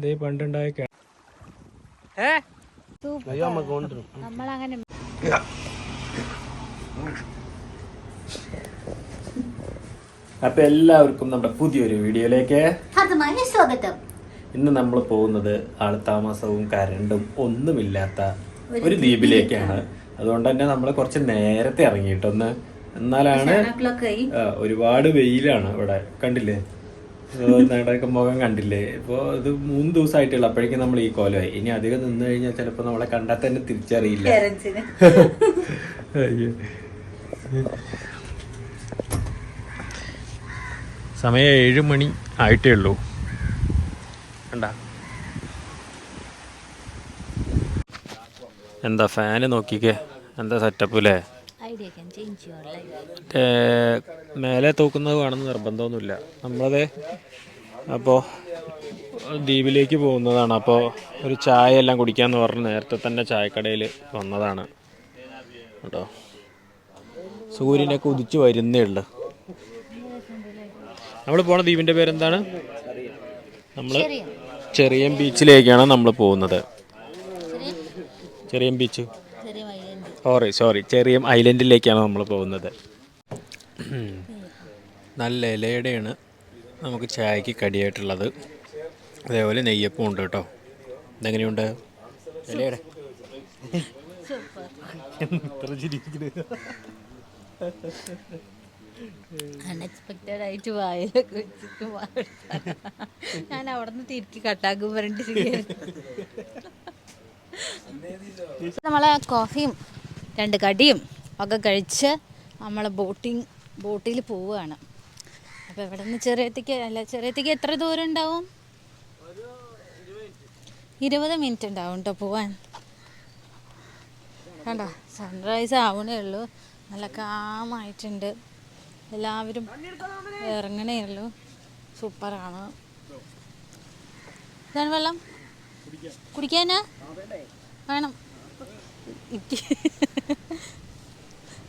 ഇതേ പണ്ടുണ്ടായ നമ്മളങ്ങനെ അപ്പൊ എല്ലാവർക്കും നമ്മുടെ പുതിയൊരു വീഡിയോയിലേക്ക് സ്വാഗതം. ഇന്ന് നമ്മൾ പോകുന്നത് ആൾത്താമസവും കരണ്ടും ഒന്നുമില്ലാത്ത ഒരു ദ്വീപിലേക്കാണ്. അതുകൊണ്ട് തന്നെ നമ്മൾ കുറച്ച് നേരത്തെ ഇറങ്ങിയിട്ടൊന്ന്. എന്നാലാണ് ഒരുപാട് വെയിലാണ് ഇവിടെ കണ്ടില്ലേ? നടക്ക മുഖം കണ്ടില്ലേ? ഇപ്പൊ ഇത് മൂന്ന് ദിവസമായിട്ടുള്ള അപ്പോഴേക്കും നമ്മൾ ഈ കോലമായി. ഇനി അധികം നിന്ന് കഴിഞ്ഞാൽ ചിലപ്പോ നമ്മളെ കണ്ടാൽ തന്നെ തിരിച്ചറിയില്ല. സമയം ഏഴ് മണി ആയിട്ടേ ഉള്ളൂ. കണ്ടാ? എന്താ ഫാന് നോക്കിക്കേ? എന്താ സെറ്റപ്പ് അല്ലേ മേലെ തൂക്കുന്നത് വേണമെന്ന് നിർബന്ധമൊന്നുമില്ല. നമ്മളത് അപ്പോൾ ദ്വീപിലേക്ക് പോകുന്നതാണ്. അപ്പോൾ ഒരു ചായ എല്ലാം കുടിക്കാമെന്ന് പറഞ്ഞ് നേരത്തെ തന്നെ ചായക്കടയിൽ വന്നതാണ്. കേട്ടോ? സൂര്യനൊക്കെ ഉദിച്ചു വരുന്നേ ഉള്ളു. നമ്മൾ പോണ ദ്വീപിന്റെ പേരെന്താണ്? നമ്മൾ ചെറിയം. ബീച്ചിലേക്കാണ് നമ്മൾ പോകുന്നത്. ചെറിയം ബീച്ച്. സോറി സോറി ചെറിയ ഐലൻഡിലേക്കാണ് നമ്മൾ പോകുന്നത്. നല്ല ഇലയുടെയാണ് നമുക്ക് ചായക്ക് കടിയായിട്ടുള്ളത്. അതേപോലെ നെയ്യപ്പം ഉണ്ട് കേട്ടോ. ഇതെങ്ങനെയുണ്ട്? ഇലയുടെ? അൺഎക്സ്പെക്റ്റഡ് ആയിട്ട് വായിലൊക്കെ വെച്ചിട്ട്. ഞാൻ അവിടെ നിന്ന് തിരിക്കി കട്ടാക്കും പറഞ്ഞിട്ടിരിക്കുകയായിരുന്നു നമ്മളെ കോഫിയും രണ്ട് കടിയും ഒക്കെ കഴിച്ച് നമ്മൾ ബോട്ടിങ് ബോട്ടിൽ പോവുകയാണ്. അപ്പോൾ ഇവിടെ നിന്ന് ചെറിയത്തേക്ക് അല്ല ചെറിയത്തേക്ക് എത്ര ദൂരം ഉണ്ടാവും? ഇരുപത് മിനിറ്റ് ഉണ്ടാവും കേട്ടോ പോവാൻ. കണ്ടോ? സൺറൈസ് ആവണേ ഉള്ളൂ. നല്ല കാമായിട്ടുണ്ട്. എല്ലാവരും ഇറങ്ങണേ ഉള്ളൂ. സൂപ്പറാണ്. ഇതാണ് വെള്ളം. കുടിക്കാനാ? വേണം.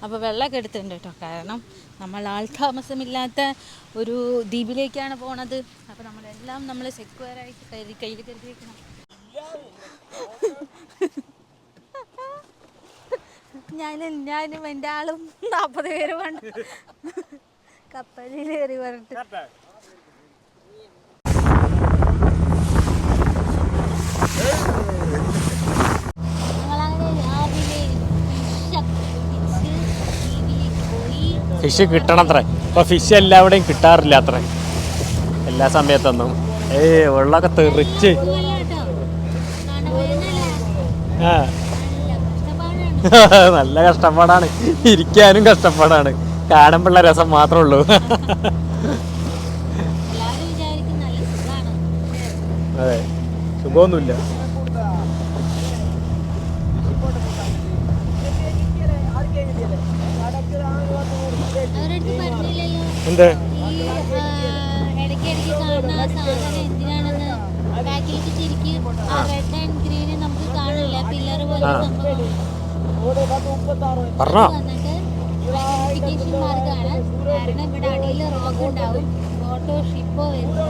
അപ്പോൾ വെള്ളമൊക്കെ എടുത്തിട്ടുണ്ട് കേട്ടോ. കാരണം നമ്മൾ ആൾ താമസമില്ലാത്ത ഒരു ദ്വീപിലേക്കാണ് പോണത്. അപ്പോൾ നമ്മളെല്ലാം നമ്മൾ സെക്യൂറായിട്ട് കരുതി കയ്യിൽ കരുതി വെക്കണം. ഞാനും ഞാനും എന്റെ ആളും നാൽപ്പത് പേര് വേണ്ട കപ്പലിൽ കയറി പറഞ്ഞിട്ട് ഞങ്ങളങ്ങനെ രാവിലെ ഫിഷൊക്കെ പിടിച്ച് ദ്വീപിലേക്ക് പോയി ഫിഷ് കിട്ടണം അത്ര ഇപ്പൊ ഫിഷ് എല്ലാവിടെയും കിട്ടാറില്ല അത്ര എല്ലാ സമയത്തൊന്നും. ഏയ് വെള്ളമൊക്കെ തെറിച്ച്. ആ. നല്ല കഷ്ടപ്പാടാണ്. ഇരിക്കാനും കഷ്ടപ്പാടാണ്. കാണുമ്പോഴുള്ള രസം മാത്രമേ ഉള്ളൂ. അതെ. സുഖമൊന്നുമില്ല അവരടുത്ത് പറഞ്ഞില്ലല്ലോ എന്ത് ഈ ഇടയ്ക്ക് ഇടയ്ക്ക് കാണുന്ന ആ സാധനം എന്തിനാണെന്ന് ബാക്കിലേക്ക് ശരിക്കും ആ റെഡ് ആൻഡ് ഗ്രീന് നമുക്ക് കാണില്ല പില്ലർ പോലെ സംഭവം പറഞ്ഞോ കാരണം ഇവിടെ അടിയിൽ റോക്ക് ഉണ്ടാവും ഓട്ടോ ഷിപ്പോ വരുമ്പോൾ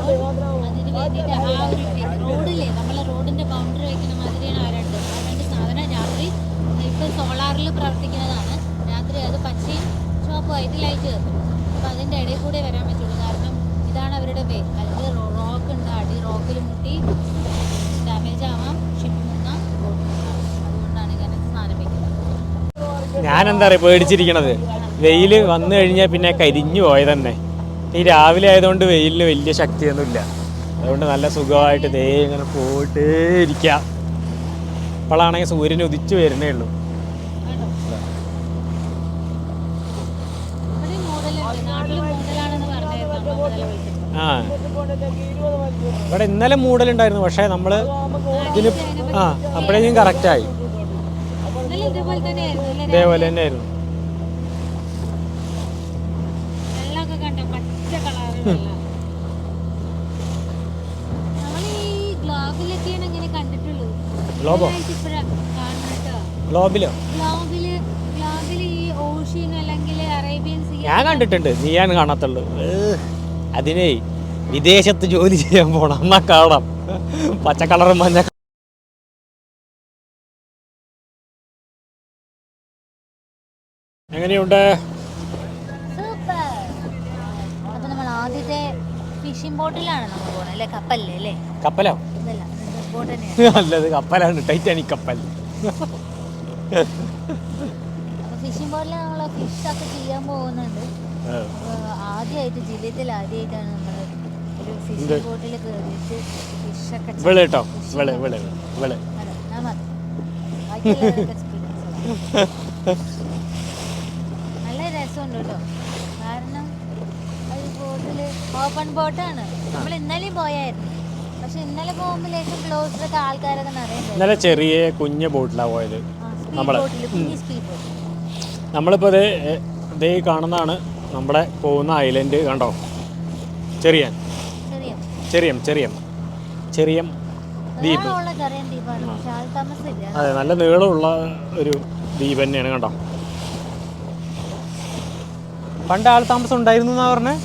അതിന് വേണ്ടിയിട്ട് ആ. ഒരു റോഡില്ലേ നമ്മളെ റോഡിന്റെ ബൗണ്ടറി വെക്കുന്ന മാതിരിയാണ് ആ. രണ്ട് ആ രണ്ട് സാധനം രാത്രി ഇപ്പൊ സോളാറിൽ പ്രവർത്തിക്കുന്നതാണ് രാത്രി അത് പച്ചയും ചുവപ്പും ആയിട്ട് ലൈറ്റ് കത്തും അപ്പൊ അതിന്റെ ഇടയിൽ കൂടെ വരാൻ പറ്റുള്ളൂ. കാരണം ഇതാണ് അവരുടെ വേ അതിൽ റോക്ക് ഉണ്ട്. അടി റോക്കിൽ മുട്ടി ഡാമേജ് ആവാം ഷിപ്പ് അതുകൊണ്ടാണ് ഞാൻ ഞാൻ എന്താ പറയുക പേടിച്ചിരിക്കണത്. വെയിൽ വന്നു കഴിഞ്ഞാൽ പിന്നെ കരിഞ്ഞു പോയത് തന്നെ ഈ രാവിലെ ആയതുകൊണ്ട് വെയിലിന് വലിയ ശക്തിയൊന്നുമില്ല. അതുകൊണ്ട് നല്ല സുഖമായിട്ട് ദേ ഇങ്ങനെ പോയിട്ടേ ഇരിക്കാം. ഇപ്പോഴാണെങ്കിൽ സൂര്യൻ ഉദിച്ചു വരുന്നേ ഉള്ളൂ. ആ. ഇവിടെ ഇന്നലെ മൂടലുണ്ടായിരുന്നു പക്ഷേ നമ്മൾ ഇതിന് ആ അപ്പോഴേക്കും കറക്റ്റായി. ഇതേപോലെ? തന്നെ ആയിരുന്നു ഗ്ലോബോ? ഗ്ലോബിലോ? ഗ്ലോബിൽ ഗ്ലോബിൽ ഈ ഓഷ്യൻ അല്ലെങ്കിൽ അറേബ്യൻ സീ ഞാൻ കണ്ടിട്ടുണ്ട് നീ ഞാൻ കാണത്തുള്ളൂ അതിനേ വിദേശത്ത് ജോലി ചെയ്യാൻ പോണം. എന്നാ കാണാം. പച്ച കളറും മഞ്ഞ എങ്ങനെയുണ്ട്? അപ്പൊ നമ്മൾ ആദ്യത്തെ ഫിഷിംഗ് ബോട്ടിലാണ് നമ്മൾ പോണത് അല്ലേ? കപ്പല്ലേ അല്ലേ? കപ്പലോ? ഇതല്ല ബോട്ട് തന്നെയാണ് നല്ലത് കപ്പലാണ് ടൈറ്റാനിക് കപ്പൽ. അപ്പൊ ഫിഷിംഗ് ബോട്ടിൽ നമ്മൾ ഫിഷ് ഒക്കെ ചെയ്യാൻ പോകുന്നുണ്ട്. അപ്പൊ ആദ്യമായിട്ട് ജീവിതത്തിൽ ആദ്യമായിട്ടാണ് നമ്മൾ ഫിഷിംഗ് ബോട്ടിൽ കയറിയിട്ട് ഫിഷൊക്കെ വിള കേട്ടോ. വിള വിള വിള. അതെ ഞാൻ മതി. ബാക്കിയുള്ളതൊക്കെ എക്സ്പീരിയൻസ് നല്ല രസമുണ്ട് കേട്ടോ. കാരണം ഒരു ബോട്ടിൽ ഓപ്പൺ ബോട്ടാണ് നമ്മൾ ഇന്നലെയും പോയായിരുന്നു. പക്ഷെ ഇന്നലെ പോകുമ്പോൾ ലേശം ക്ലോസിലൊക്കെ ആൾക്കാരൊക്കെ നിറയുണ്ടായിരുന്നു ഇന്നലെ ചെറിയ കുഞ്ഞ ബോട്ടിലാണ് പോയത്. നമ്മൾ. നമ്മളിപ്പോ നമ്മളിപ്പോൾ ഇതേ കാണുന്നതാണ് നമ്മുടെ പോകുന്ന ഐലൻഡ് കണ്ടോ? ചെറിയൻ. ചെറിയ ചെറിയം. ചെറിയം ദ്വീപ്. അതെ നല്ല നീളമുള്ള ഒരു ദ്വീപ് തന്നെയാണ് കണ്ടോ? പണ്ട് ആൾ താമസം ഉണ്ടായിരുന്നു എന്നാ പറഞ്ഞേ?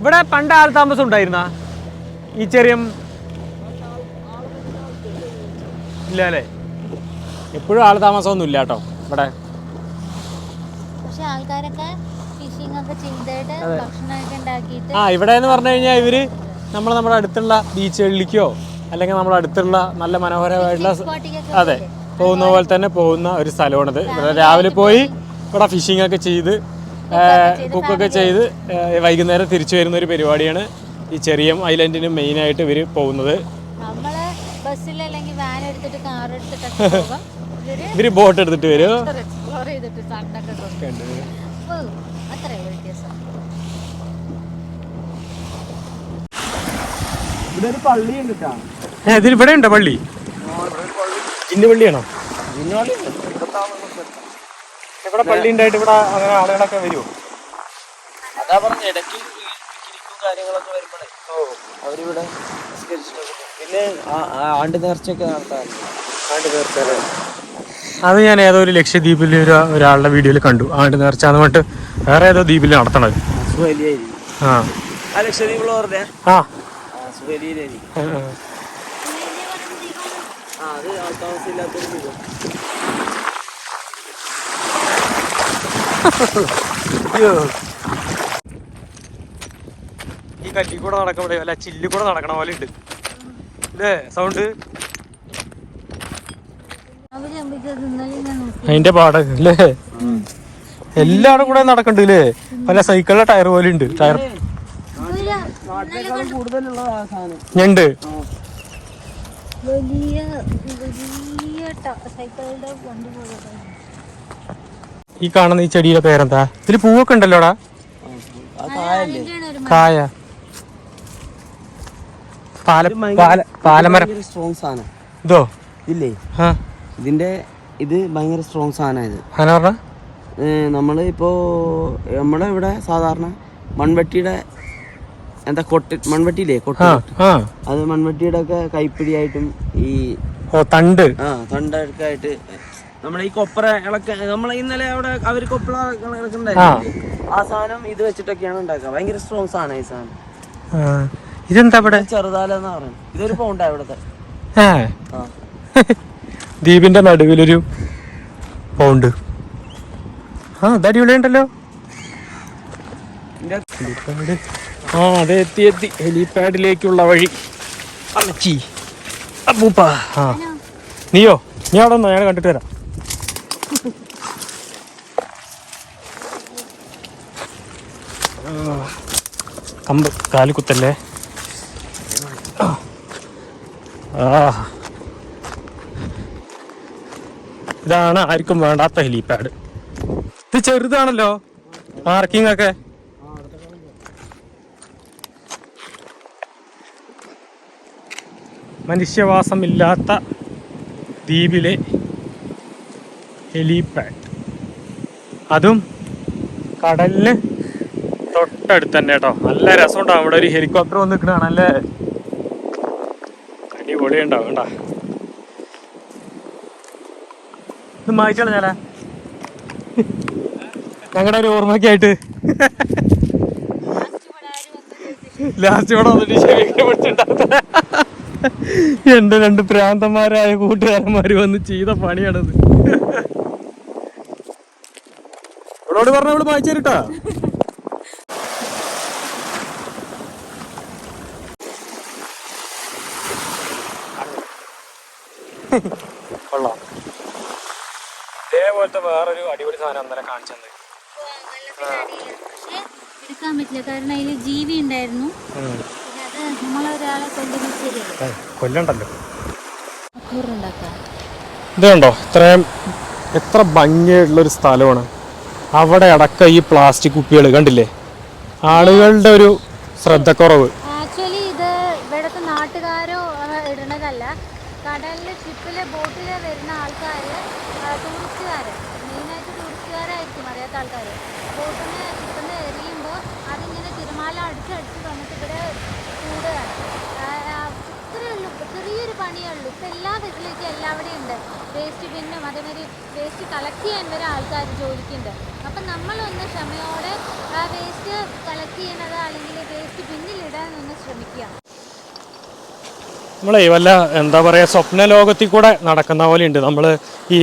ഇവിടെ പണ്ട് ആൾ താമസം ഉണ്ടായിരുന്ന? ഈ ചെറിയ ഇല്ല അല്ലേ? എപ്പോഴും ആൾ താമസമൊന്നും ഇല്ല കേട്ടോ ഇവിടെ. പക്ഷെ ആൾക്കാരൊക്കെ ഫിഷിംഗ് ഒക്കെ ചെയ്തിട്ട് ഭക്ഷണമൊക്കെ ഉണ്ടാക്കിയിട്ട് ആ ഇവിടെ എന്ന് പറഞ്ഞു കഴിഞ്ഞാൽ ഇവർ നമ്മൾ നമ്മുടെ അടുത്തുള്ള ബീച്ചുകളിലേക്കോ അല്ലെങ്കിൽ നമ്മുടെ അടുത്തുള്ള നല്ല മനോഹരമായിട്ടുള്ള അതെ പോകുന്ന പോലെ തന്നെ പോകുന്ന ഒരു സ്ഥലമാണിത്. ഇവിടെ രാവിലെ പോയി ഇവിടെ ഫിഷിംഗ് ഒക്കെ ചെയ്ത് കുക്കൊക്കെ ചെയ്ത് വൈകുന്നേരം തിരിച്ചു വരുന്ന ഒരു പരിപാടിയാണ് ഈ ചെറിയ ഐലൻഡിന് മെയിനായിട്ട് ഇവർ പോകുന്നത്. ഇവർ ബോട്ട് എടുത്തിട്ട് വരും എക്സ്പ്ലോർ ചെയ്തിട്ട് സണ്ണൊക്കെ കൊണ്ട് ഓ, അത്രേ ഉള്ളൂ വ്യത്യാസം ഇവിടെ ഒരു പള്ളി ഉണ്ട് ഇതിൽ ഇവിടെ ഉണ്ടോ പള്ളി? ഇന്ന് പള്ളിയാണോ? ഇവിടെ പള്ളി ഉണ്ടായിട്ട് ഇവിടെ അങ്ങനെ ആളുകളൊക്കെ വരുമോ അതാ പറഞ്ഞ ഇടയ്ക്ക് കാര്യങ്ങളൊക്കെ വരുമ്പോഴേ അവരിവിടെ നിസ്കരിച്ചിട്ടൊക്കെ പോകും. പിന്നെ ആണ്ട് നേർച്ചയൊക്കെ നടത്താറുണ്ട്. ആണ്ട് നേർച്ച അത് ഞാൻ ഏതോ ഒരു ലക്ഷദ്വീപിൽ ഒരു ഒരാളുടെ വീഡിയോയിൽ കണ്ടു. ആണ്ട് നേർച്ച എന്ന് പറഞ്ഞിട്ട് വേറെ ഏതോ ദ്വീപിൽ നടത്തണത്. ആ. ആ ലക്ഷദ്വീപിൽ ആ. ആ, അത് ഈ കല്ലി കൂടെ നടക്കാൻ നടക്കണ അല്ല ചില്ലി കൂടെ നടക്കണ പോലെ ഉണ്ട്. അല്ലേ സൗണ്ട് അതിന്റെ പാടല്ലേ അല്ലേ എല്ലാവരും കൂടെ നടക്കണ്ട് അല്ലേ പല സൈക്കിളിലെ ടയർ പോലെ ഉണ്ട് ടയർ ഇവർ നാട്ടിലേക്കാൾ കൂടുതലുള്ള ആ സാധനം ഞണ്ട്. വലിയ വലിയ ട- സൈക്കിളുടെ കൊണ്ടുപോയത് ഈ കാണുന്ന ഈ ചെടിയുടെ പേരെന്താ? ഇതിൽ പൂവൊക്കെ ഉണ്ടല്ലോടാ? കായ. പാല പാല പാലമരം. സ്ട്രോങ് സാധനം. ഇതോ? ഇല്ലേ? ആ. ഇതിന്റെ ഇത് ഭയങ്കര സ്ട്രോങ് സാധനം ഇത്. അങ്ങനെ ഇപ്പോ നമ്മൾ നമ്മുടെ ഇവിടെ സാധാരണ മൺവെട്ടിയുടെ എന്താ കൊട്ടി മൺവെട്ടിയില്ലേ? കൊട്ടി അത് മൺവെട്ടിയുടെ ഒക്കെ കൈപ്പിടിയായിട്ടും ഈ തണ്ട്. ആ തണ്ടൊക്കെ ആയിട്ട് നമ്മുടെ ഈ കൊപ്ര ഇളക്ക നമ്മളെ ഇന്നലെ അവിടെ അവർ കൊപ്ര ഇളക്കുണ്ടായിരുന്നു ആ. സാധനം ഇത് വെച്ചിട്ടൊക്കെയാണ് ഉണ്ടാക്കുക. ഭയങ്കര സ്ട്രോങ് സാധനം ഈ സാധനം. ഇതെന്താ ഇവിടെ? ചെറുതാലെന്ന് പറയുന്നത് ഇതൊരു പൗണ്ടാ ഇവിടുത്തെ. ദ്വീപിന്റെ നടുവിലൊരു പൗണ്ട്. ആ അത് അടിപൊളിയുണ്ടല്ലോ ആ അതെ എത്തി എത്തി ഹെലിപാഡിലേക്കുള്ള വഴി. അമ്മച്ചി. അപ്പൂപ്പ. ആ. നീയോ? നീ അവിടെ നിന്നോ? ഞാൻ കണ്ടിട്ട് വരാം. കമ്പ്. കാൽ കുത്തല്ലേ? ആ. ഇതാണ് ആർക്കും വേണ്ടാത്ത ഹെലിപാഡ്. ഇത് ചെറുതാണല്ലോ. പാർക്കിംഗ് ഒക്കെ മനുഷ്യവാസമില്ലാത്ത ദ്വീപിലെ ഹെലിപാഡ്. അതും കടലിന് തൊട്ടടുത്ത് തന്നെ കേട്ടോ. നല്ല രസമുണ്ടാവും. അവിടെ ഒരു ഹെലികോപ്റ്റർ വന്ന് നിൽക്കണ നല്ല അടിപൊളി ഉണ്ടാവും കേട്ടോ ഇത് മായിച്ചാണ് ഞാനാ? ഞങ്ങളുടെ ഒരു ഓർമ്മയ്ക്കായിട്ട് ലാസ്റ്റ് ഇവിടെ വന്നിട്ട് ശരിക്കും പിടിച്ചിട്ടുണ്ടാകുന്ന എന്റെ രണ്ട് പ്രാന്തന്മാരായ കൂട്ടുകാരന്മാര് വന്ന് ചെയ്ത പണിയാണത്. ഇവളോട് പറഞ്ഞ അവൾ വായിച്ചു തരട്ടാ. കൊള്ളാം. ഇതേപോലത്തെ വേറൊരു അടിപൊളി സാധനം അന്നേരം കാണിച്ചത്. പക്ഷേ എടുക്കാൻ പറ്റില്ല. കാരണം അതിൽ ജീവി ഉണ്ടായിരുന്നു. കൊല്ലണ്ടല്ലോ. അക്കൂറുണ്ടാക്കാം. ഇത്രയും എത്ര ഭംഗിയായിട്ടുള്ള ഒരു സ്ഥലമാണ്. അവിടെ അടക്കം ഈ പ്ലാസ്റ്റിക് കുപ്പികൾ കണ്ടില്ലേ? ആളുകളുടെ ഒരു ശ്രദ്ധക്കുറവ് ആക്ച്വലി ഇത് ഇവിടുത്തെ നാട്ടുകാരോ അവ ഇടുന്നതല്ല കടലിൽ ഷിപ്പിൽ ബോട്ടിൽ വരുന്ന ആൾക്കാർ ടൂറിസ്റ്റുകാർ മെയിനായിട്ട് ടൂറിസ്റ്റുകാരായിരിക്കും അറിയാത്ത ആൾക്കാർ ബോട്ടിൽ നിന്ന് ഷിപ്പിൽ നിന്ന് എറിയുമ്പോൾ അതിങ്ങനെ തിരമാല അടിച്ചടിച്ച് വന്നിട്ട് ഇവിടെ കൂടുകയാണ് ആ, ആ, ഇത്രയേ ഉള്ളൂ ചെറിയൊരു പണിയേ ഉള്ളൂ ഇപ്പം എല്ലാ ഫെസിലിറ്റി എല്ലാവിടെയും ഉണ്ട് വേസ്റ്റ് ബിന്നും അതേമാതിരി വേസ്റ്റ് കളക്ട് ചെയ്യാൻ വരെ ആൾക്കാർ ജോലിക്കുണ്ട്. അപ്പം നമ്മളൊന്ന് ക്ഷമയോടെ ആ വേസ്റ്റ് കളക്ട് ചെയ്യുന്നത് അല്ലെങ്കിൽ വേസ്റ്റ് ബിന്നിലിടാൻ ഒന്ന് ശ്രമിക്കുക. നമ്മളെ വല്ല എന്താ പറയുക സ്വപ്ന ലോകത്തിൽ കൂടെ നടക്കുന്ന പോലെ ഉണ്ട്. നമ്മൾ ഈ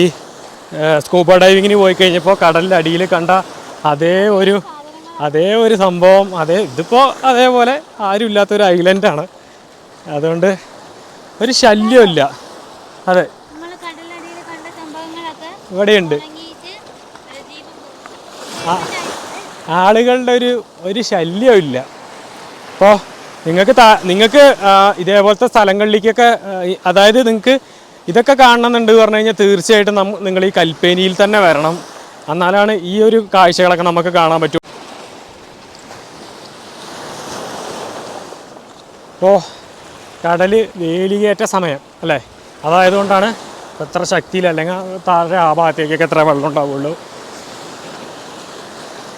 സ്കൂബ ഡൈവിങ്ങിന് പോയി കഴിഞ്ഞപ്പോൾ കടലിന്റെ അടിയിൽ കണ്ട അതേ ഒരു അതേ ഒരു സംഭവം അതേ ഇതിപ്പോൾ അതേപോലെ ആരും ഇല്ലാത്തൊരു ഐലൻഡാണ് അതുകൊണ്ട് ഒരു ശല്യമില്ല അതെ. ഇവിടെയുണ്ട്. ആളുകളുടെ ഒരു ഒരു ശല്യമില്ല അപ്പോൾ നിങ്ങൾക്ക് നിങ്ങൾക്ക് ഇതേപോലത്തെ സ്ഥലങ്ങളിലേക്കൊക്കെ അതായത് നിങ്ങൾക്ക് ഇതൊക്കെ കാണണമെന്നുണ്ട് പറഞ്ഞു കഴിഞ്ഞാൽ തീർച്ചയായിട്ടും നിങ്ങൾ ഈ കൽപ്പേനിയിൽ തന്നെ വരണം. എന്നാലാണ് ഈ ഒരു കാഴ്ചകളൊക്കെ നമുക്ക് കാണാൻ പറ്റും. അപ്പോൾ കടൽ വേലിയേറ്റ സമയം അല്ലേ? അതായതുകൊണ്ടാണ് എത്ര ശക്തിയിൽ അല്ലെങ്കിൽ താഴെ ആ ഭാഗത്തേക്കൊക്കെ എത്ര വെള്ളം ഉണ്ടാവുള്ളൂ.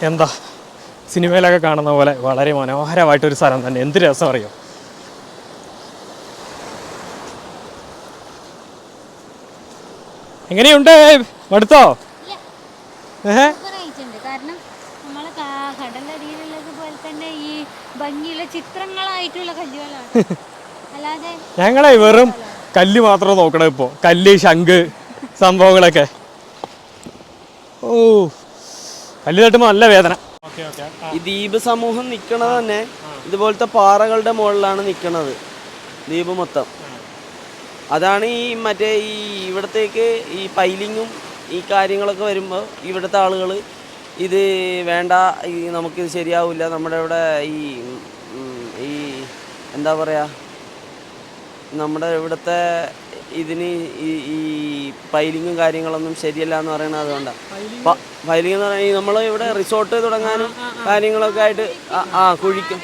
എന്താ? സിനിമയിലൊക്കെ കാണുന്ന പോലെ വളരെ മനോഹരമായിട്ടൊരു സ്ഥലം തന്നെ. എന്ത് രസം അറിയോ? എങ്ങനെയുണ്ട്? മടുത്തോ? ഏഹ്? കടലടിയിലുള്ളത് പോലെ തന്നെ ഈ ഭംഗിയുള്ള ചിത്രങ്ങളായിട്ടുള്ള കല്ലുകളാണ്. ഞങ്ങളെ വെറും കല്ല് മാത്രം നോക്കണം ഇപ്പോൾ കല്ല് ശംഖ് സംഭവങ്ങളൊക്കെ. ഓ കല്ല് തട്ടുമ്പോൾ നല്ല വേദന. Okay okay. ഈ ദ്വീപ് സമൂഹം നിൽക്കണത് തന്നെ ഇതുപോലത്തെ പാറകളുടെ മുകളിലാണ് നിൽക്കണത് ദ്വീപ് മൊത്തം. അതാണ് ഈ മറ്റേ ഈ ഇവിടത്തേക്ക് ഈ പൈലിങ്ങും ഈ കാര്യങ്ങളൊക്കെ വരുമ്പോൾ ഇവിടുത്തെ ആളുകൾ ഇത് വേണ്ട ഈ നമുക്കിത് ശരിയാവില്ല നമ്മുടെ ഇവിടെ ഈ ഈ എന്താ പറയുക നമ്മുടെ ഇവിടുത്തെ ഇതിന് ഈ ഈ പൈലിങ്ങും കാര്യങ്ങളൊന്നും ശരിയല്ല എന്ന് പറയുന്നത് അതുകൊണ്ടാണ് ഫൈലിംഗ് എന്ന് പറഞ്ഞാൽ നമ്മൾ ഇവിടെ റിസോർട്ട് തുടങ്ങാനും കാര്യങ്ങളൊക്കെ ആയിട്ട് ആ- കുഴിക്കും.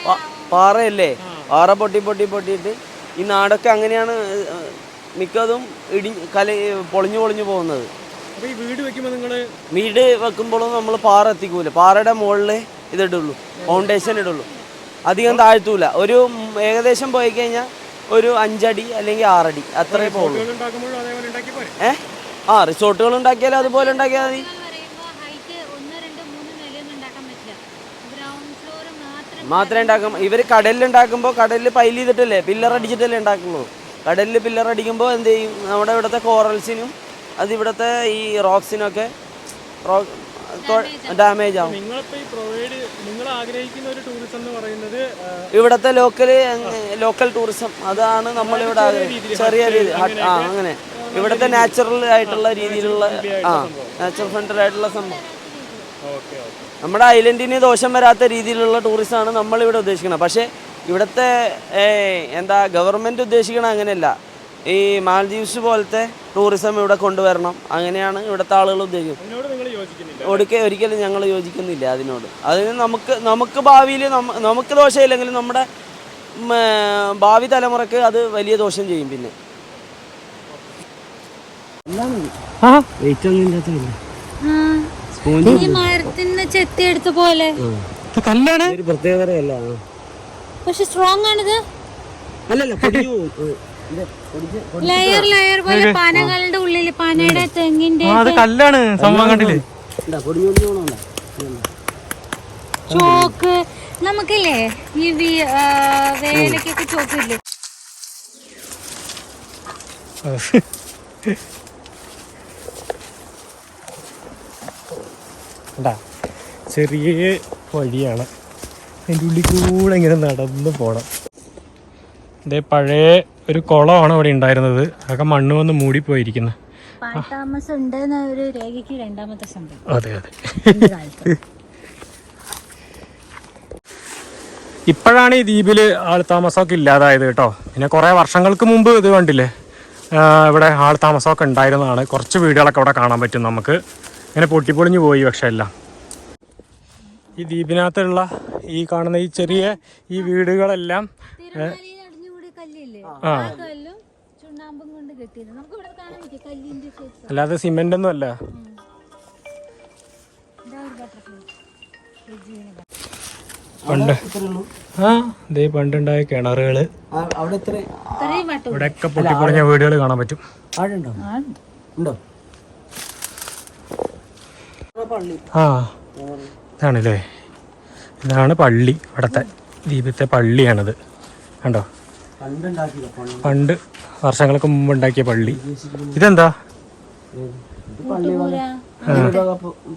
പാറയല്ലേ? പാറ പൊട്ടി പൊട്ടി പൊട്ടിയിട്ട് ഈ നാടൊക്കെ അങ്ങനെയാണ് മിക്കതും ഇടി കല പൊളിഞ്ഞു പൊളിഞ്ഞു പോകുന്നത്. വീട് വെക്കുമ്പോൾ നിങ്ങൾ വീട് വെക്കുമ്പോഴും നമ്മൾ പാറ എത്തിക്കൂല. പാറയുടെ മുകളിൽ ഇതിടുള്ളൂ. ഫൗണ്ടേഷൻ ഇടുള്ളൂ. അധികം താഴ്ത്തൂല. ഒരു ഏകദേശം പോയി കഴിഞ്ഞാൽ ഒരു അഞ്ചടി അല്ലെങ്കിൽ ആറടി അത്രേ പോകുള്ളൂ ഏഹ് ഏ? ആ റിസോർട്ടുകൾ ഉണ്ടാക്കിയാലും അതുപോലെ ഉണ്ടാക്കിയാൽ മതി. മാത്രമേ ഉണ്ടാക്കും ഇവർ കടലിൽ ഉണ്ടാക്കുമ്പോൾ കടലിൽ പൈൽ ചെയ്തിട്ടല്ലേ? പില്ലർ അടിച്ചിട്ടല്ലേ ഉണ്ടാക്കുള്ളൂ. കടലിൽ പില്ലർ അടിക്കുമ്പോൾ എന്ത് ചെയ്യും? നമ്മുടെ ഇവിടുത്തെ കോറൽസിനും അത് ഇവിടുത്തെ ഈ റോക്സിനൊക്കെ ഡാമേജ് ആവും. ഇവിടത്തെ ലോക്കൽ പ്രൊവൈഡ് നിങ്ങൾ ആഗ്രഹിക്കുന്ന ഒരു ടൂറിസം എന്ന് പറയുന്നത് ആ, ലോക്കൽ ലോക്കൽ ടൂറിസം അതാണ് നമ്മളിവിടെ ചെറിയ രീതി ആ അങ്ങനെ. ഇവിടത്തെ നാച്ചുറൽ ആയിട്ടുള്ള രീതിയിലുള്ള ആ നാച്ചുറൽ ഫ്രണ്ടൽ ആയിട്ടുള്ള സംഭവം. Okay okay. നമ്മുടെ ഐലൻഡിന് ദോഷം വരാത്ത രീതിയിലുള്ള ടൂറിസമാണ് നമ്മളിവിടെ ഉദ്ദേശിക്കുന്നത്. പക്ഷേ ഇവിടുത്തെ എന്താ ഗവൺമെന്റ് ഉദ്ദേശിക്കണ അങ്ങനെയല്ല. ഈ മാൽദീവ്സ് പോലത്തെ ടൂറിസം ഇവിടെ കൊണ്ടുവരണം. അങ്ങനെയാണ് ഇവിടുത്തെ ആളുകൾ ഉദ്ദേശിക്കുന്നത്. ഒടുക്കെ നിങ്ങൾ യോജിക്കുന്നില്ല ഒരിക്കൽ ഒരിക്കലും ഞങ്ങൾ യോജിക്കുന്നില്ല അതിനോട്. അതിന് നമുക്ക് നമുക്ക് ഭാവിയിൽ നമുക്ക് ദോഷമില്ലെങ്കിലും നമ്മുടെ ഭാവി തലമുറയ്ക്ക് അത് വലിയ ദോഷം ചെയ്യും പിന്നെ. ആ? ഈ മരത്തിന് ചെത്തിയെടുത്ത പോലെ. പ്രത്യേകതയല്ല പക്ഷെ സ്ട്രോങ് ആണിത്. അല്ലല്ല ലെയർ ലെയർ പോലെ പാനകളുടെ ഉള്ളിൽ പാനയുടെ തെങ്ങിന്റെ ആ അത് കല്ലാണ് സംഭവം കണ്ടില്ലേ? ചോക്ക്. നമുക്കില്ലേ ഈ വേലക്കൊക്കെ ചോക്ക് ഇല്ലേ ഉണ്ടാ ചെറിയ വഴിയാണ്. അതിന്റെ ഉള്ളിൽ കൂടെ ഇങ്ങനെ നടന്നു പോകണം ഇതേ പഴയ ഒരു കുളമാണ് ഇവിടെ ഉണ്ടായിരുന്നത്. അതൊക്കെ മണ്ണ് വന്ന് മൂടിപ്പോയിരിക്കുന്നത് അതെ അതെ. ഇപ്പോഴാണ് ഈ ദ്വീപിൽ ആൾ താമസമൊക്കെ ഇല്ലാതായത് കേട്ടോ. പിന്നെ കുറേ വർഷങ്ങൾക്ക് മുമ്പ് ഇത് കണ്ടില്ലേ? ഇവിടെ ആൾ താമസമൊക്കെ ഉണ്ടായിരുന്നതാണ്. കുറച്ച് വീടുകളൊക്കെ ഇവിടെ കാണാൻ പറ്റും നമുക്ക്. ഇങ്ങനെ പൊട്ടിപ്പൊളിഞ്ഞു പോയി പക്ഷെ എല്ലാം. ഈ ദ്വീപിനകത്തുള്ള ഈ കാണുന്ന ഈ ചെറിയ ഈ വീടുകളെല്ലാം ആ. കല്ലും ചുണ്ണാമ്പും കൊണ്ട് കെട്ടിയത്. നമുക്ക് ഇവിടെ കാണാൻ പറ്റും കല്ലിന്റെ ഷേപ്പ് അല്ലാതെ സിമെന്റ് ഒന്നും അല്ല പണ്ട്. ആ ഇതേ പണ്ടുണ്ടായ കിണറുകൾ. ഇവിടെയൊക്കെ പൊട്ടിപ്പൊളിഞ്ഞ വീടുകൾ കാണാൻ പറ്റും. ആടുണ്ടോ ഉണ്ടോ. പള്ളി. ആ ഇതാണല്ലേ? ഇതാണ് പള്ളി. ഇവിടത്തെ ദ്വീപത്തെ പള്ളിയാണത്. കണ്ടോ? പണ്ട് വർഷങ്ങൾക്ക് മുമ്പ് ഉണ്ടാക്കിയ പള്ളി. ഇതെന്താ? പൂര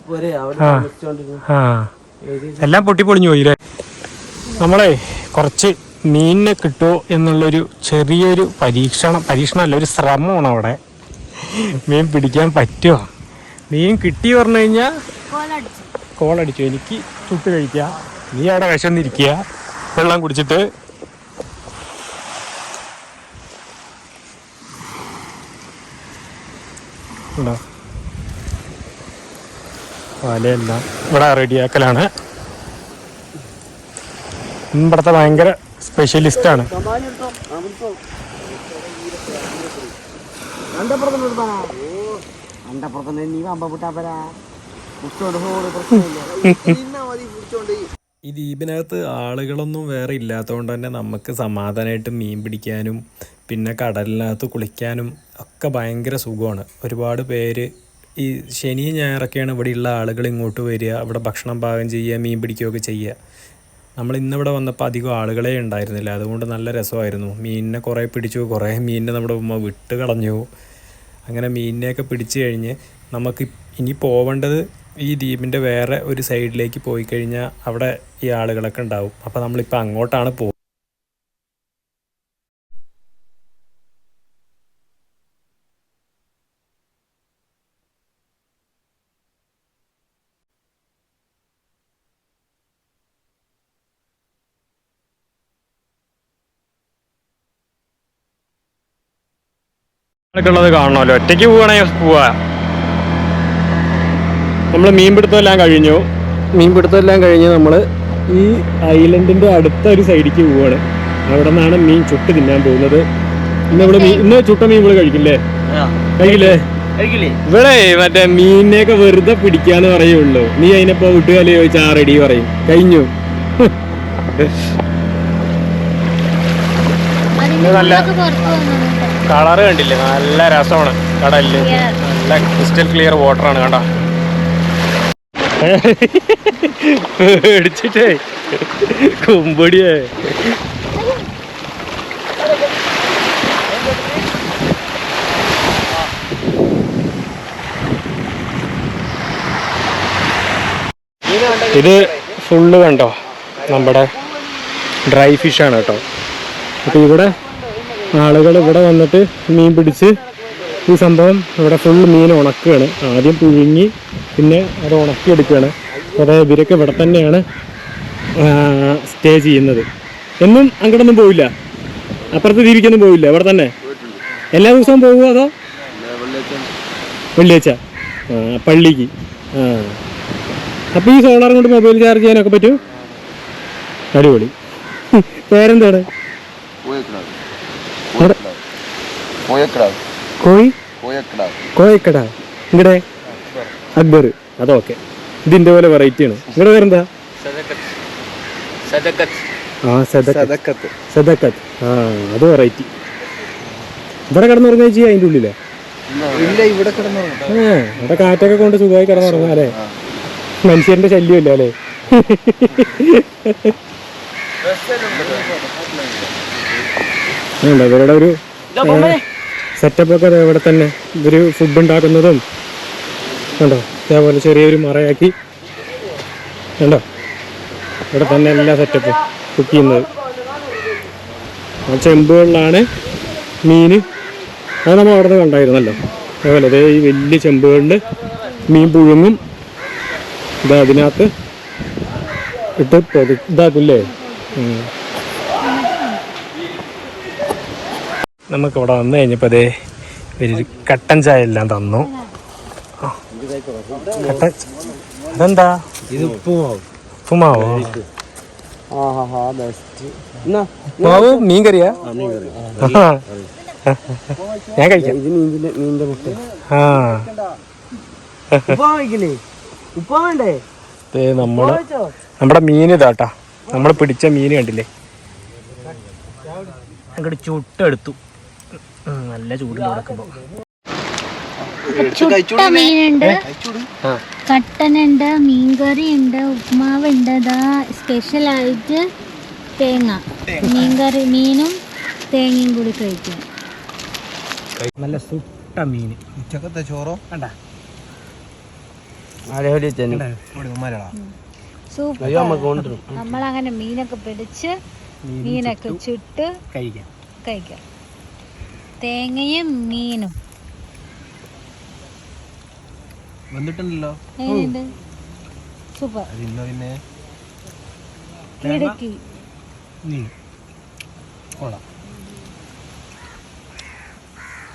പോരെ അവിടെ ആ. താമസിച്ചോണ്ടിരുന്നു ആ. എല്ലാം പൊട്ടിപ്പൊളിഞ്ഞു പോയില്ലേ? നമ്മളെ കുറച്ച് മീനിനെ കിട്ടുമോ എന്നുള്ളൊരു ചെറിയൊരു പരീക്ഷണം പരീക്ഷണമല്ല ഒരു ശ്രമമാണ് അവിടെ. മീൻ പിടിക്കാൻ പറ്റുമോ മീൻ കിട്ടി പറഞ്ഞു കഴിഞ്ഞാൽ കോളടിച്ചു. എനിക്ക് ചുട്ട് കഴിക്കുക നീ അവിടെ വിശന്നിരിക്കുക. വെള്ളം കുടിച്ചിട്ട് ഉണ്ടോ? വലയെല്ലാം. ഇവിടെ റെഡിയാക്കലാണ്. ഇവിടുത്തെ ഭയങ്കര സ്പെഷ്യലിസ്റ്റാണ് ഈ ദ്വീപിനകത്ത് ആളുകളൊന്നും വേറെ ഇല്ലാത്തതുകൊണ്ട് തന്നെ നമുക്ക് സമാധാനമായിട്ട് മീൻ പിടിക്കാനും പിന്നെ കടലിനകത്ത് കുളിക്കാനും ഒക്കെ ഭയങ്കര സുഖമാണ്. ഒരുപാട് പേര് ഈ ശനി ഞായറൊക്കെയാണ് ഇവിടെയുള്ള ആളുകൾ ഇങ്ങോട്ട് വരിക അവിടെ ഭക്ഷണം പാകം ചെയ്യുക മീൻ പിടിക്കുകയൊക്കെ ചെയ്യുക. നമ്മൾ ഇന്നിവിടെ വന്നപ്പോൾ അധികം ആളുകളെ ഉണ്ടായിരുന്നില്ല. അതുകൊണ്ട് നല്ല രസമായിരുന്നു. മീനിനെ കുറേ പിടിച്ചു കുറേ മീനിനെ നമ്മുടെ ഉമ്മ വിട്ട് കളഞ്ഞു. അങ്ങനെ മീനിനെയൊക്കെ പിടിച്ചു കഴിഞ്ഞ് നമുക്ക് ഇനി പോവേണ്ടത് ഈ ദ്വീപിന്റെ വേറെ ഒരു സൈഡിലേക്ക് പോയി കഴിഞ്ഞാൽ അവിടെ ഈ ആളുകളൊക്കെ ഉണ്ടാവും. അപ്പോൾ നമ്മളിപ്പോൾ അങ്ങോട്ടാണ് പോകുന്നത്. ഉള്ളത് കാണണമല്ലോ. ഒറ്റയ്ക്ക് പോവുകയാണെങ്കിൽ പോവാ. നമ്മൾ മീൻപിടുത്തമെല്ലാം കഴിഞ്ഞു. മീൻപിടുത്തമെല്ലാം കഴിഞ്ഞ് നമ്മൾ ഈ ഐലൻഡിന്റെ അടുത്ത ഒരു സൈഡിലേക്ക് പോവാണ്. അവിടെ നിന്നാണ് മീൻ ചുട്ട് തിന്നാൻ പോകുന്നത്. ഇന്ന് ഇവിടെ മീൻ ഇന്ന് ചുട്ട മീൻ ഇവിടെ കഴിക്കില്ലേ? കഴിക്കില്ലേ? കഴിക്കില്ലേ? ഇവിടെ മറ്റേ മീനിനെയൊക്കെ വെറുതെ പിടിക്കാന്ന് പറയുള്ളൂ. നീ അതിനെപ്പോ വിട്ടുകാലി ചോദിച്ചാ ആ റെഡി പറയും. കഴിഞ്ഞു. നല്ല- കളറ് കണ്ടില്ലേ? നല്ല രസമാണ്. കടലിൽ. നല്ല ക്രിസ്റ്റൽ ക്ലിയർ വാട്ടർ ആണ് കണ്ട? പേടിച്ചിട്ടേ. കുമ്പടിയേ. ഇത് ഫുള്ള് കണ്ടോ? നമ്മുടെ ഡ്രൈ ഫിഷാണ് കേട്ടോ. അപ്പോൾ ഇവിടെ ആളുകൾ ഇവിടെ വന്നിട്ട് മീൻ പിടിച്ച് ഈ സംഭവം ഇവിടെ ഫുൾ മീൻ ഉണക്കുകയാണ്. ആദ്യം പുഴുങ്ങി പിന്നെ അത് ഉണക്കിയെടുക്കുകയാണ്. അതായത് ഇവരൊക്കെ ഇവിടെ തന്നെയാണ് സ്റ്റേ ചെയ്യുന്നത്. എന്നും അങ്ങോട്ടൊന്നും പോവില്ല. അപ്പുറത്ത് തിരിക്കൊന്നും പോവില്ല ഇവിടെ തന്നെ. എല്ലാ ദിവസവും പോകുമോ അതോ? വെള്ളിയാഴ്ച. പള്ളിക്ക്. ആ. അപ്പോൾ ഈ സോളാർ കൊണ്ട് മൊബൈൽ ചാർജ് ചെയ്യാനൊക്കെ പറ്റും? അടിപൊളി. പേരെന്താണ്? കോഴി? കോയക്കടാവ്. കോയക്കട ഇങ്ങടെ? അക്ബർ. അതൊക്കെ ഇതിന്റെ പോലെ വെറൈറ്റി ആണ്. ഇങ്ങടെ പേരെന്താ? ആ സദക്കത്ത്. സദക്കത്ത്. ആ അത് വെറൈറ്റി ഇവിടെ കിടന്നുറങ്ങുക ചെയ്യാ അതിന്റെ ഉള്ളിലെ? ഇല്ല ഇവിടെ കിടന്നു ആ ഇവിടെ കാറ്റൊക്കെ കൊണ്ട് സുഖമായി കിടന്നുറങ്ങാം അല്ലേ? മനുഷ്യന്റെ ശല്യമില്ല അല്ലേ? ഉണ്ട് ഇവരുടെ ഒരു സെറ്റപ്പ് ഒക്കെ ഇവിടെ തന്നെ. ഇവർ ഫുഡ് ഉണ്ടാക്കുന്നതും കണ്ടോ? അതേപോലെ ചെറിയൊരു മറയാക്കി. കണ്ടോ? ഇവിടെ തന്നെ എല്ലാ സെറ്റപ്പും കുക്ക് ചെയ്യുന്നത്. ആ ചെമ്പുകളിലാണ് മീൻ. അത് നമ്മൾ അവിടെ നിന്ന് കണ്ടായിരുന്നല്ലോ. അതേപോലെ അതേ ഈ വലിയ ചെമ്പുകളിൽ മീൻ പുഴുങ്ങും. ഇത് അതിനകത്ത് ഇട്ട് പൊതി ഇതാക്കില്ലേ? ഉം. നമുക്കിവിടെ വന്നു കഴിഞ്ഞപ്പോൾ അതേ ഒരു കട്ടൻ ചായ എല്ലാം തന്നു. കട്ടൻ അതെന്താ? ഇത് ഉപ്പുമാവും. ഉപ്പുമാവോ? മീൻ കറിയാ. ഞാൻ കഴിക്കാം. ആ. നമ്മൾ നമ്മുടെ മീൻ ഇതാട്ടാ. നമ്മൾ പിടിച്ച മീൻ കണ്ടില്ലേ? അങ്ങോട്ട് ചുട്ടെടുത്തു. നല്ല ചൂടിൽ നടക്കുമ്പോ. ചുട്ട മീനുണ്ട്. കട്ടനുണ്ട് മീൻകറി ഉണ്ട് അതാ ഇതാ സ്പെഷ്യലായിട്ട് തേങ്ങ. മീൻകറി മീനും തേങ്ങയും കൂടി കഴിക്കും. നല്ല സുട്ട മീൻ ഉച്ചക്കത്തെ ചോറോ? നമ്മളങ്ങനെ മീനൊക്കെ പിടിച്ച് മീനൊക്കെ ചുട്ട് കഴിക്കാം. കഴിക്കാം. തേങ്ങയും മീനും. വന്നിട്ടുണ്ടല്ലോ. സൂപ്പർ. ഇന്ന് പിന്നെ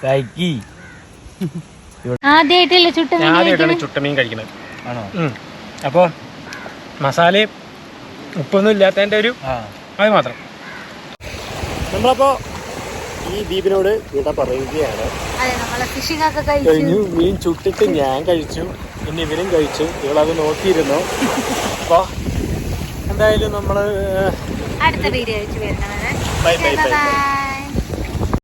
കഴിക്കി ആദ്യമായിട്ടല്ലേ ഞാൻ മീൻ ആദ്യമായിട്ടാണ് ചുട്ടമീൻ കഴിക്കുന്നത് ആണോ? അപ്പോൾ മസാലയും ഉപ്പൊന്നും ഇല്ലാത്തതിന്റെ ഒരു അത് മാത്രം. നമ്മളപ്പോൾ ഈ ദീപിനോട് വിട പറയുകയാണ്. കഴിഞ്ഞു മീൻ ചുട്ടിട്ട് ഞാൻ കഴിച്ചു. പിന്നെ ഇവരും കഴിച്ചു. ഇവളത് നോക്കിയിരുന്നു. അപ്പൊ എന്തായാലും നമ്മൾ അടുത്ത വീഡിയോ ബൈ. Bye bye.